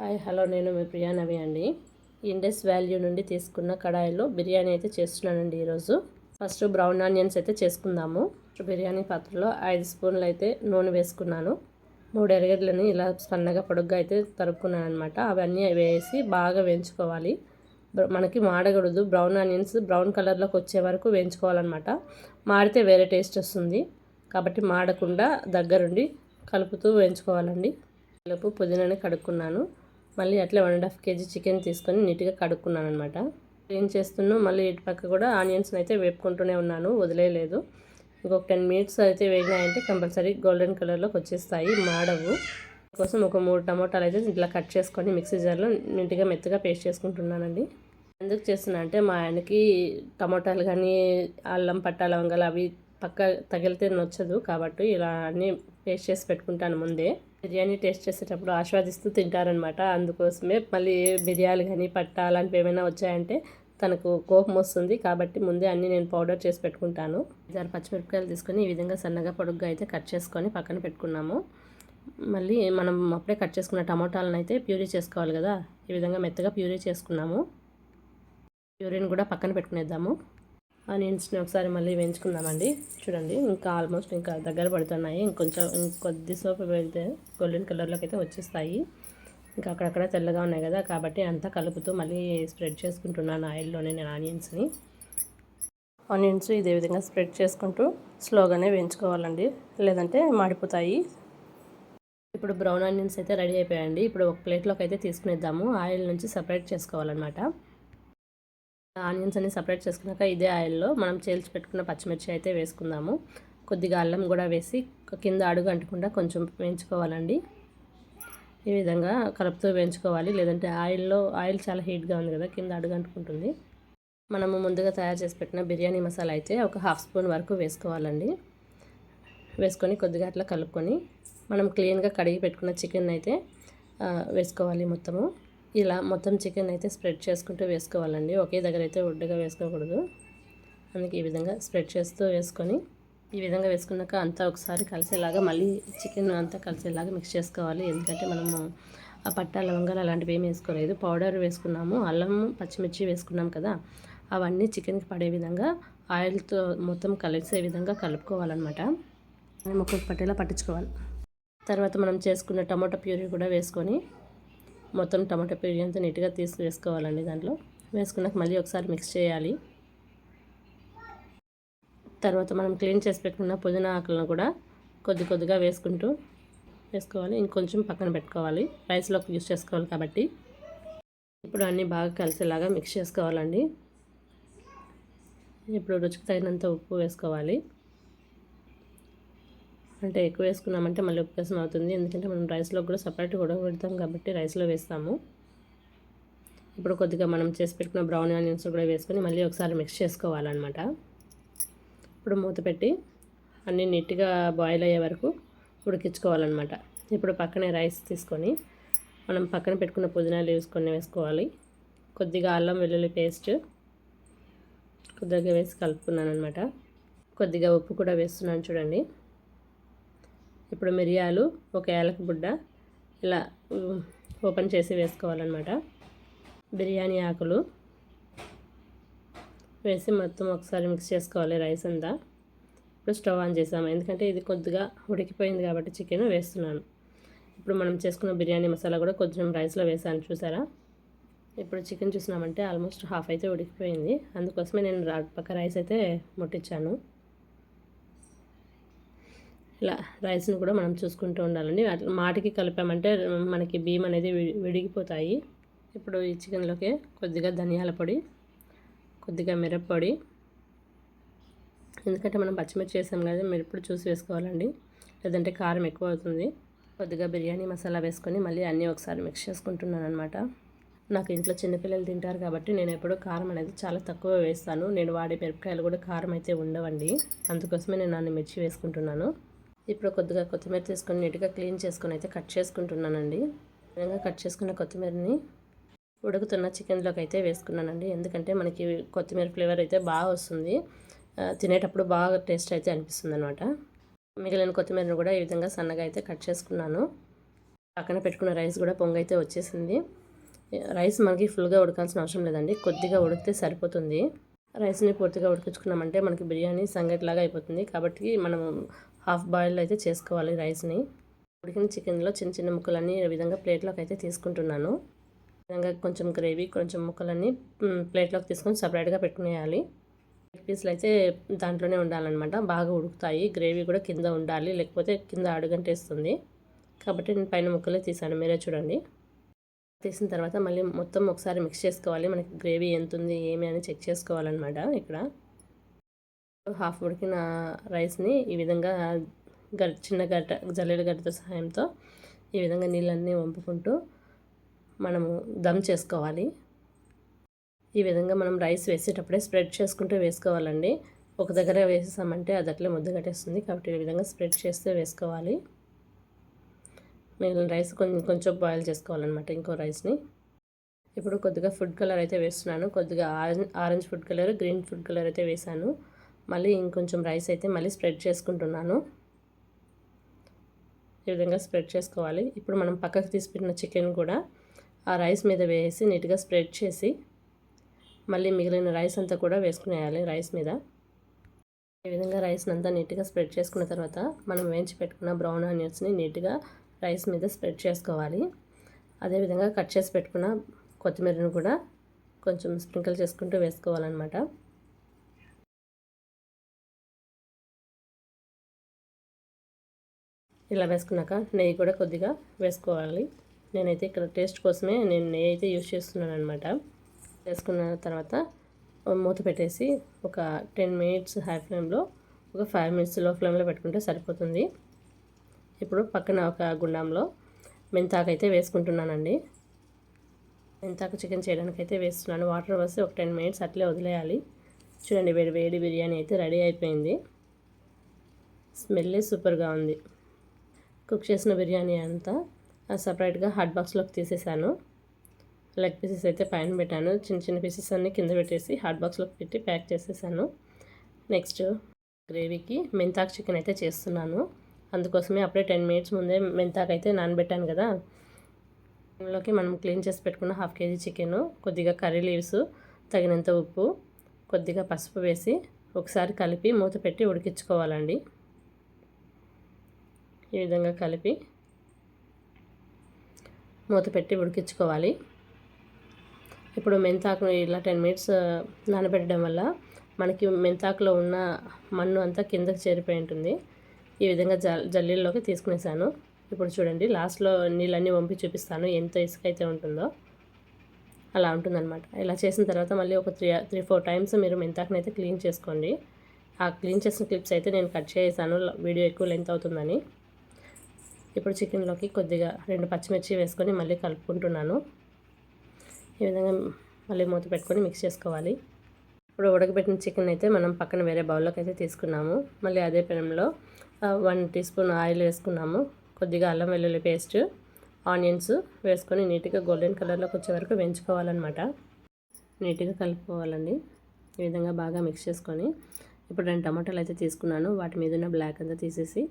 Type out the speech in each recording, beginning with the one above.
Hi hello నేను మీ ప్రియా నవి అండి. Indus value నుండి తీసుకున్న కడాయిలో బిర్యానీ అయితే చేస్తున్నానండి ఈరోజు. ఫస్ట్ బ్రౌన్ ఆనియన్స్ అయితే చేసుకుందాము. బిర్యానీ పాత్రలో ఐదు స్పూన్లు అయితే నూనె వేసుకున్నాను. మూడు ఎరగడ్లని ఇలా సన్నగా పొడుగ్గా అయితే తరుక్కున్నాను అనమాట అవన్నీ వేసి బాగా వేయించుకోవాలి. మనకి మాడకూడదు. బ్రౌన్ ఆనియన్స్ బ్రౌన్ కలర్లోకి వచ్చే వరకు వేయించుకోవాలన్నమాట. మాడితే వేరే టేస్ట్ వస్తుంది. కాబట్టి మాడకుండా దగ్గరుండి కలుపుతూ వేయించుకోవాలండి. లోపు పుదీనాని కడుక్కున్నాను. మళ్ళీ అట్లా one and half KG chicken తీసుకొని నీట్గా కడుక్కున్నాను అనమాట ఏం చేస్తున్నాను మళ్ళీ ఇటు పక్క కూడా ఆనియన్స్ని అయితే వేపుకుంటూనే ఉన్నాను వదిలేయలేదు. ఇంకొక టెన్ మినిట్స్ అయితే వేగినాయంటే కంపల్సరీ గోల్డెన్ కలర్లోకి వచ్చేస్తాయి మాడవు. కోసం ఒక మూడు టమోటాలు అయితే ఇట్లా కట్ చేసుకొని మిక్సీ జార్లో నీట్గా మెత్తగా పేస్ట్ చేసుకుంటున్నానండి. ఎందుకు చేస్తున్నా అంటే మా ఆయనకి టమోటాలు కానీ అల్లం పట్ట లవంగాలు అవి పక్క తగిలితే నచ్చదు కాబట్టి ఇలా అన్నీ పేస్ట్ చేసి పెట్టుకుంటాను ముందే. బిర్యానీ టేస్ట్ చేసేటప్పుడు ఆస్వాదిస్తూ తింటారనమాట అందుకోసమే మళ్ళీ బిర్యానీ కానీ పట్ట అలాంటివి ఏమైనా వచ్చాయంటే తనకు కోపం వస్తుంది. కాబట్టి ముందే అన్నీ నేను పౌడర్ చేసి పెట్టుకుంటాను. ఇద్దరు పచ్చిమిరపకాయలు తీసుకొని ఈ విధంగా సన్నగా పొడుగ్గా అయితే కట్ చేసుకొని పక్కన పెట్టుకున్నాము. మళ్ళీ మనం అప్పుడే కట్ చేసుకున్న టమోటాలను అయితే ప్యూరీ చేసుకోవాలి కదా. ఈ విధంగా మెత్తగా ప్యూరీ చేసుకున్నాము. ప్యూరీని కూడా పక్కన పెట్టుకునేద్దాము. ఆనియన్స్ని ఒకసారి మళ్ళీ వేయించుకుందామండి. చూడండి ఇంకా ఆల్మోస్ట్ ఇంకా దగ్గర పడుతున్నాయి. ఇంకొంచెం ఇంకొద్ది సోపు వెళ్తే గోల్డెన్ కలర్లోకి అయితే వచ్చేస్తాయి. ఇంకా అక్కడక్కడ తెల్లగా ఉన్నాయి కదా కాబట్టి అంతా కలుపుతూ మళ్ళీ స్ప్రెడ్ చేసుకుంటున్నాను ఆయిల్లోనే నేను ఆనియన్స్ని ఆనియన్స్ ఇదే విధంగా స్ప్రెడ్ చేసుకుంటూ స్లోగానే వేయించుకోవాలండి. లేదంటే మాడిపోతాయి. ఇప్పుడు బ్రౌన్ ఆనియన్స్ అయితే రెడీ అయిపోయాయండి. ఇప్పుడు ఒక ప్లేట్లోకి అయితే తీసుకునేద్దాము. ఆయిల్ నుంచి సపరేట్ చేసుకోవాలన్నమాట. ఆనియన్స్ అన్ని సపరేట్ చేసుకున్నాక ఇదే ఆయిల్లో మనం చేల్చి పెట్టుకున్న పచ్చిమిర్చి అయితే వేసుకుందాము. కొద్దిగా అల్లం కూడా వేసి కింద అడుగు అంటకుండా కొంచెం వేయించుకోవాలండి. ఈ విధంగా కలుపుతూ వేయించుకోవాలి. లేదంటే ఆయిల్లో ఆయిల్ చాలా హీట్గా ఉంది కదా కింద అడుగు అంటుకుంటుంది. మనము ముందుగా తయారు చేసి పెట్టిన బిర్యానీ మసాలా అయితే ఒక హాఫ్ స్పూన్ వరకు వేసుకోవాలండి. వేసుకొని కొద్దిగా అట్లా కలుపుకొని మనం క్లీన్గా కడిగి పెట్టుకున్న చికెన్ అయితే వేసుకోవాలి మొత్తము. ఇలా మొత్తం చికెన్ అయితే స్ప్రెడ్ చేసుకుంటూ వేసుకోవాలండి. ఒకే దగ్గర అయితే ఒడ్డుగా వేసుకోకూడదు. అందుకే ఈ విధంగా స్ప్రెడ్ చేస్తూ వేసుకొని ఈ విధంగా వేసుకున్నాక అంతా ఒకసారి కలిసేలాగా మళ్ళీ చికెన్ అంతా కలిసేలాగా మిక్స్ చేసుకోవాలి. ఎందుకంటే మనము ఆ పట్ట లవంగాలు అలాంటివి ఏమి వేసుకోలేదు. పౌడర్ వేసుకున్నాము. అల్లం పచ్చిమిర్చి వేసుకున్నాం కదా. అవన్నీ చికెన్కి పడే విధంగా ఆయిల్తో మొత్తం కలిసే విధంగా కలుపుకోవాలన్నమాట. ముక్కకు పట్టేలా పట్టించుకోవాలి. తర్వాత మనం చేసుకున్న టమాటా ప్యూరీ కూడా వేసుకొని మొత్తం టమాటా ప్యూరీ అంతా నీట్గా తీసి వేసుకోవాలండి దాంట్లో. వేసుకున్నాక మళ్ళీ ఒకసారి మిక్స్ చేయాలి. తర్వాత మనం క్లీన్ చేసి పెట్టుకున్న పుదీనా ఆకులను కూడా కొద్ది కొద్దిగా వేసుకుంటూ వేసుకోవాలి. ఇంకొంచెం పక్కన పెట్టుకోవాలి. రైస్లోకి యూస్ చేసుకోవాలి కాబట్టి. ఇప్పుడు అన్నీ బాగా కలిసేలాగా మిక్స్ చేసుకోవాలండి. ఇప్పుడు రుచికి తగినంత ఉప్పు వేసుకోవాలి. అంటే ఎక్కువ వేసుకున్నామంటే మళ్ళీ ఉప్పేసం అవుతుంది. ఎందుకంటే మనం రైస్లో కూడా సపరేట్ కూడా పెడతాం కాబట్టి రైస్లో వేస్తాము. ఇప్పుడు కొద్దిగా మనం చేసి పెట్టుకున్న బ్రౌన్ ఆనియన్స్ కూడా వేసుకొని మళ్ళీ ఒకసారి మిక్స్ చేసుకోవాలన్నమాట. ఇప్పుడు మూత పెట్టి అన్నీ నీట్గా బాయిల్ అయ్యే వరకు ఉడికించుకోవాలన్నమాట. ఇప్పుడు పక్కనే రైస్ తీసుకొని మనం పక్కన పెట్టుకున్న పుదీనాలు వేసుకొని వేసుకోవాలి. కొద్దిగా అల్లం వెల్లుల్లి పేస్ట్ కొద్దిగా వేసి కలుపుకున్నాను అనమాట కొద్దిగా ఉప్పు కూడా వేస్తున్నాను చూడండి. ఇప్పుడు మిరియాలు ఒక యాలక బుడ్డ ఇలా ఓపెన్ చేసి వేసుకోవాలన్నమాట. బిర్యానీ ఆకులు వేసి మొత్తం ఒకసారి మిక్స్ చేసుకోవాలి రైస్ అంతా. ఇప్పుడు స్టవ్ ఆన్ చేసాము. ఎందుకంటే ఇది కొద్దిగా ఉడికిపోయింది కాబట్టి చికెన్ వేస్తున్నాను. ఇప్పుడు మనం చేసుకున్న బిర్యానీ మసాలా కూడా కొంచెం రైస్లో వేసాను చూసారా? ఇప్పుడు చికెన్ చూసినామంటే ఆల్మోస్ట్ హాఫ్ అయితే ఉడికిపోయింది. అందుకోసమే నేను పక్క రైస్ అయితే ముట్టించాను. ఇలా రైస్ని కూడా మనం చూసుకుంటూ ఉండాలండి. మాటికి కలిపామంటే మనకి బియ్యం అనేది విడిగిపోతాయి. ఇప్పుడు ఈ చికెన్లోకి కొద్దిగా ధనియాల పొడి కొద్దిగా మిరప్పొడి. ఎందుకంటే మనం పచ్చిమిర్చి వేసాం కదా మిరప్పొడి చూసి వేసుకోవాలండి. లేదంటే కారం ఎక్కువ అవుతుంది. కొద్దిగా బిర్యానీ మసాలా వేసుకొని మళ్ళీ అన్నీ ఒకసారి మిక్స్ చేసుకుంటున్నాను అనమాట నాకు ఇంట్లో చిన్నపిల్లలు తింటారు కాబట్టి నేను ఎప్పుడూ కారం అనేది చాలా తక్కువ వేస్తాను. నేను వాడే మిరపకాయలు కూడా కారం అయితే ఉండవండి. అందుకోసమే నేను అన్ని మిర్చి వేసుకుంటున్నాను. ఇప్పుడు కొద్దిగా కొత్తిమీర తీసుకొని నీట్గా క్లీన్ చేసుకొని అయితే కట్ చేసుకుంటున్నానండి. విధంగా కట్ చేసుకున్న కొత్తిమీరని ఉడుకుతున్న చికెన్లోకి అయితే వేసుకున్నానండి. ఎందుకంటే మనకి కొత్తిమీర ఫ్లేవర్ అయితే బాగా వస్తుంది. తినేటప్పుడు బాగా టేస్ట్ అయితే అనిపిస్తుంది అనమాట మిగిలిన కొత్తిమీరను కూడా ఈ విధంగా సన్నగా అయితే కట్ చేసుకున్నాను. పక్కన పెట్టుకున్న రైస్ కూడా పొంగ అయితే వచ్చేసింది రైస్ మనకి ఫుల్గా ఉడకాల్సిన అవసరం లేదండి. కొద్దిగా ఉడికితే సరిపోతుంది. రైస్ని పూర్తిగా ఉడికించుకున్నామంటే మనకి బిర్యానీ సంగటిలాగా అయిపోతుంది. కాబట్టి మనం హాఫ్ బాయిల్ అయితే చేసుకోవాలి రైస్ని. ఉడికిన చికెన్లో చిన్న చిన్న ముక్కలన్నీ ఈ విధంగా ప్లేట్లోకి అయితే తీసుకుంటున్నాను. విధంగా కొంచెం గ్రేవీ కొంచెం ముక్కలన్నీ ప్లేట్లోకి తీసుకొని సపరేట్గా పెట్టుకునేయాలి. పీస్లు అయితే దాంట్లోనే ఉండాలన్నమాట. బాగా ఉడుకుతాయి. గ్రేవీ కూడా కింద ఉండాలి. లేకపోతే కింద అడుగంటేస్తుంది. కాబట్టి నేను పైన ముక్కలే తీసాను. మీరే చూడండి. తీసిన తర్వాత మళ్ళీ మొత్తం ఒకసారి మిక్స్ చేసుకోవాలి. మనకి గ్రేవీ ఎంత ఉంది ఏమి అని చెక్ చేసుకోవాలన్నమాట ఇక్కడ. హాఫ్ ఉడికిన రైస్ని ఈ విధంగా గ చిన్న గడ్డ జల్లెడ గడ్డతో సహాయంతో ఈ విధంగా నీళ్ళన్నీ వంపుకుంటూ మనము దమ్ చేసుకోవాలి. ఈ విధంగా మనం రైస్ వేసేటప్పుడే స్ప్రెడ్ చేసుకుంటూ వేసుకోవాలండి. ఒక దగ్గర వేసేసామంటే అది అట్లే ముద్ద కట్టేస్తుంది కాబట్టి ఈ విధంగా స్ప్రెడ్ చేస్తే వేసుకోవాలి. మిగిలిన రైస్ కొంచెం కొంచెం బాయిల్ చేసుకోవాలన్నమాట ఇంకో రైస్ని. ఇప్పుడు కొద్దిగా ఫుడ్ కలర్ అయితే వేస్తున్నాను. కొద్దిగా orange orange food colour green food colour అయితే వేసాను మళ్ళీ ఇంకొంచెం రైస్ అయితే మళ్ళీ స్ప్రెడ్ చేసుకుంటున్నాను. ఈ విధంగా స్ప్రెడ్ చేసుకోవాలి. ఇప్పుడు మనం పక్కకు తీసిపెట్టిన చికెన్ కూడా ఆ రైస్ మీద వేసి నీట్గా స్ప్రెడ్ చేసి మళ్ళీ మిగిలిన రైస్ అంతా కూడా వేసుకునేయాలి రైస్ మీద. ఈ విధంగా రైస్ని అంతా నీట్గా స్ప్రెడ్ చేసుకున్న తర్వాత మనం వేయించి పెట్టుకున్న బ్రౌన్ ఆనియన్స్ని నీట్గా రైస్ మీద స్ప్రెడ్ చేసుకోవాలి. అదేవిధంగా కట్ చేసి పెట్టుకున్న కొత్తిమీరను కూడా కొంచెం స్ప్రింకిల్ చేసుకుంటూ వేసుకోవాలన్నమాట. ఇలా వేసుకున్నాక నెయ్యి కూడా కొద్దిగా వేసుకోవాలి. నేనైతే ఇక్కడ టేస్ట్ కోసమే నేను నెయ్యి అయితే యూజ్ చేస్తున్నాను అనమాట వేసుకున్న తర్వాత మూత పెట్టేసి ఒక టెన్ మినిట్స్ హై ఫ్లేమ్లో ఒక ఫైవ్ మినిట్స్లో ఫ్లేమ్లో పెట్టుకుంటే సరిపోతుంది. ఇప్పుడు పక్కన ఒక గుండంలో మెంతాకు అయితే వేసుకుంటున్నానండి. మెంతాకు చికెన్ చేయడానికి అయితే వేస్తున్నాను. వాటర్ వేసి ఒక టెన్ మినిట్స్ అట్లే వదిలేయాలి. చూడండి వేడి వేడి బిర్యానీ అయితే రెడీ అయిపోయింది. స్మెల్లే సూపర్గా ఉంది. కుక్ చేసిన బిర్యానీ అంతా సపరేట్గా హాట్ బాక్స్లోకి తీసేసాను. లెగ్ పీసెస్ అయితే పైన పెట్టాను. చిన్న చిన్న పీసెస్ అన్నీ కింద పెట్టేసి హాట్ బాక్స్లోకి పెట్టి ప్యాక్ చేసేసాను. నెక్స్ట్ గ్రేవీకి మెంతాకు చికెన్ అయితే చేస్తున్నాను. అందుకోసమే అప్పుడే టెన్ మినిట్స్ ముందే మెంతాకు అయితే నానబెట్టాను కదా. ఇందులోకి మనం క్లీన్ చేసి పెట్టుకున్న హాఫ్ కేజీ చికెన్ కొద్దిగా కర్రీ లీవ్స్ తగినంత ఉప్పు కొద్దిగా పసుపు వేసి ఒకసారి కలిపి మూత పెట్టి ఉడికించుకోవాలండి. ఈ విధంగా కలిపి మూత పెట్టి ఉడికించుకోవాలి. ఇప్పుడు మెంతాకును ఇలా టెన్ మినిట్స్ నానబెట్టడం వల్ల మనకి మెంతాకులో ఉన్న మన్ను అంతా కిందకి చేరిపోయి ఉంటుంది. ఈ విధంగా జల్ జల్లీల్లోకి తీసుకునేసాను. ఇప్పుడు చూడండి లాస్ట్లో నీళ్ళన్నీ వంపి చూపిస్తాను ఎంత ఇసుక అయితే ఉంటుందో. అలా ఉంటుందన్నమాట. ఇలా చేసిన తర్వాత మళ్ళీ ఒక త్రీ త్రీ ఫోర్ టైమ్స్ మీరు మెంతాకుని అయితే క్లీన్ చేసుకోండి. ఆ క్లీన్ చేసిన క్లిప్స్ అయితే నేను కట్ చేసాను వీడియో ఎక్కువ లెంత్ అవుతుందని. ఇప్పుడు చికెన్లోకి కొద్దిగా రెండు పచ్చిమిర్చి వేసుకొని మళ్ళీ కలుపుకుంటున్నాను. ఈ విధంగా మళ్ళీ మూత పెట్టుకొని మిక్స్ చేసుకోవాలి. ఇప్పుడు ఉడకబెట్టిన చికెన్ అయితే మనం పక్కన వేరే బౌల్లోకి అయితే తీసుకున్నాము. మళ్ళీ అదే పెనంలో వన్ టీ స్పూన్ ఆయిల్ వేసుకున్నాము. కొద్దిగా అల్లం వెల్లుల్లి పేస్ట్ ఆనియన్స్ వేసుకొని నీట్గా గోల్డెన్ కలర్లోకి వచ్చే వరకు వేయించుకోవాలన్నమాట. నీట్గా కలుపుకోవాలండి. ఈ విధంగా బాగా మిక్స్ చేసుకొని ఇప్పుడు రెండు టమాటాలు అయితే తీసుకున్నాను. వాటి మీద ఉన్న బ్లాక్ అంతా తీసేసి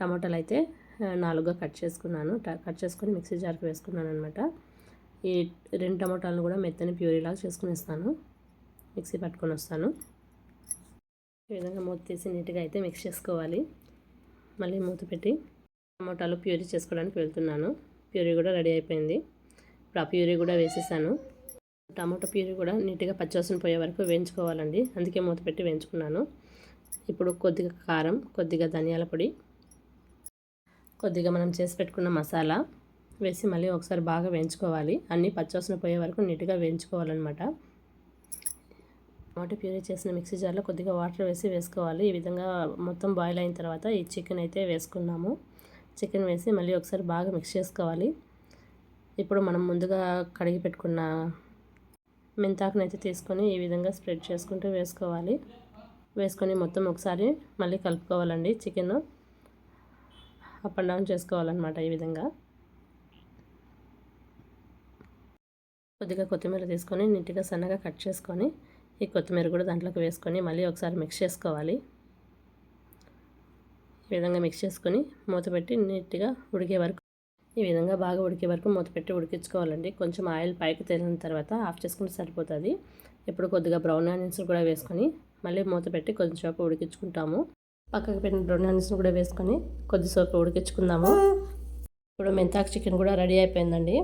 టమాటాలు అయితే నాలుగుగా కట్ చేసుకున్నాను. కట్ చేసుకొని మిక్సీ జార్కి వేసుకున్నాను అనమాట ఈ రెండు టమాటాలను కూడా మెత్తని ప్యూరీలాగా చేసుకునేస్తాను మిక్సీ పట్టుకొని వస్తాను. ఈ విధంగా మూత తీసి నీట్గా అయితే మిక్స్ చేసుకోవాలి. మళ్ళీ మూత పెట్టి టమాటాలు ప్యూరీ చేసుకోవడానికి వెళ్తున్నాను. ప్యూరీ కూడా రెడీ అయిపోయింది. ఇప్పుడు ఆ ప్యూరీ కూడా వేసేసాను. టమాటో ప్యూరీ కూడా నీట్గా పచ్చివాసన పోయే వరకు వేయించుకోవాలండి. అందుకే మూత పెట్టి వేయించుకున్నాను. ఇప్పుడు కొద్దిగా కారం కొద్దిగా ధనియాల పొడి కొద్దిగా మనం చేసి పెట్టుకున్న మసాలా వేసి మళ్ళీ ఒకసారి బాగా వేయించుకోవాలి. అన్నీ పచ్చవసన పోయే వరకు నీట్గా వేయించుకోవాలన్నమాట. టమాటో ప్యూరీ చేసిన మిక్సీ జార్లో కొద్దిగా వాటర్ వేసి వేసుకోవాలి. ఈ విధంగా మొత్తం బాయిల్ అయిన తర్వాత ఈ చికెన్ అయితే వేసుకున్నాము. చికెన్ వేసి మళ్ళీ ఒకసారి బాగా మిక్స్ చేసుకోవాలి. ఇప్పుడు మనం ముందుగా కడిగి పెట్టుకున్న మెంతాకుని అయితే తీసుకొని ఈ విధంగా స్ప్రెడ్ చేసుకుంటూ వేసుకోవాలి. వేసుకొని మొత్తం ఒకసారి మళ్ళీ కలుపుకోవాలండి చికెన్. అప్ అండ్ డౌన్ చేసుకోవాలన్నమాట ఈ విధంగా. కొద్దిగా కొత్తిమీర తీసుకొని నీట్గా సన్నగా కట్ చేసుకొని ఈ కొత్తిమీర కూడా దాంట్లోకి వేసుకొని మళ్ళీ ఒకసారి మిక్స్ చేసుకోవాలి. ఈ విధంగా మిక్స్ చేసుకొని మూత పెట్టి నీట్గా ఉడికే వరకు ఈ విధంగా బాగా ఉడికే వరకు మూత పెట్టి ఉడికించుకోవాలండి. కొంచెం ఆయిల్ పైకి తేలిన తర్వాత ఆఫ్ చేసుకుంటే సరిపోతుంది. ఇప్పుడు కొద్దిగా బ్రౌన్ ఆనియన్స్ కూడా వేసుకొని మళ్ళీ మూత పెట్టి కొంచెంసేపు ఉడికించుకుంటాము. పక్కకు పెట్టిన బ్రౌన్ ఆనియన్స్ కూడా వేసుకొని కొద్దిసేపు ఉడికించుకుందాము. ఇప్పుడు మెంతాకు చికెన్ కూడా రెడీ అయిపోయిందండి.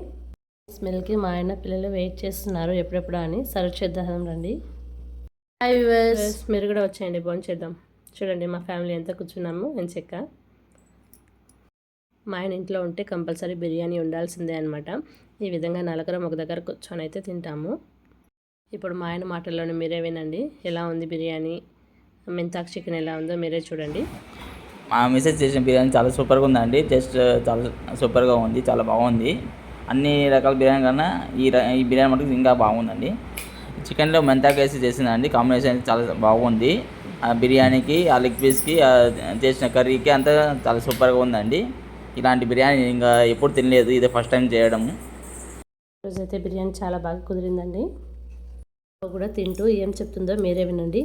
స్మెల్కి మా ఆయన పిల్లలు వెయిట్ చేస్తున్నారు ఎప్పుడెప్పుడు అని. సర్వ్ చేద్దాం రండి. హాయ్ వ్యూవర్స్ మీరు కూడా వచ్చేయండి భోజనం చేద్దాం. చూడండి మా ఫ్యామిలీ ఎంత కూర్చున్నాము చెక్క? మా ఆయన ఇంట్లో ఉంటే కంపల్సరీ బిర్యానీ ఉండాల్సిందే అనమాట ఈ విధంగా నలుగురం ఒక దగ్గర కూర్చొని అయితే తింటాము. ఇప్పుడు మా ఆయన మాటల్లోనే మీరే వినండి. ఎలా ఉంది బిర్యానీ? మెంతాకు చికెన్ ఎలా ఉందో మీరే చూడండి. మా మిసెస్ చేసిన బిర్యానీ చాలా సూపర్గా ఉందండి. టేస్ట్ చాలా సూపర్గా ఉంది చాలా బాగుంది. అన్ని రకాల బిర్యానీ కన్నా ఈ ఈ బిర్యానీ మటుకు ఇంకా బాగుందండి. చికెన్లో మెంతాకు వేసి చేసిందండి. కాంబినేషన్ చాలా బాగుంది. ఆ బిర్యానీకి ఆ లెగ్ పీస్కి చేసిన కర్రీకి అంతా చాలా సూపర్గా ఉందండి. ఇలాంటి బిర్యానీ ఇంకా ఎప్పుడు తినలేదు. ఇదే ఫస్ట్ టైం చేయడము. రోజైతే బిర్యానీ చాలా బాగా కుదిరిందండి. కూడా తింటూ ఏం చెప్తుందో మీరే వినండి.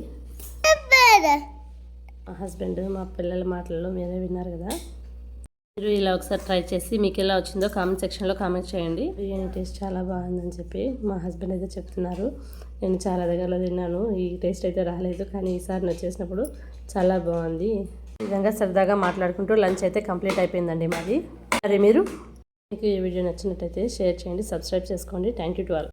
మా హస్బెండ్ మా పిల్లల మాటల్లో మీరే విన్నారు కదా. మీరు ఇలా ఒకసారి ట్రై చేసి మీకు ఎలా వచ్చిందో కామెంట్ సెక్షన్లో కామెంట్ చేయండి. బిర్యానీ టేస్ట్ చాలా బాగుందని చెప్పి మా హస్బెండ్ అయితే చెప్తున్నారు. నేను చాలా దగ్గరలో తిన్నాను ఈ టేస్ట్ అయితే రాలేదు కానీ ఈసారి నేను చేసినప్పుడు చాలా బాగుంది. ఈ విధంగా సరదాగా మాట్లాడుకుంటూ లంచ్ అయితే కంప్లీట్ అయిపోయిందండి మాది. మరి మీరు? మీకు ఈ వీడియో నచ్చినట్టయితే షేర్ చేయండి సబ్స్క్రైబ్ చేసుకోండి. Thank you to all.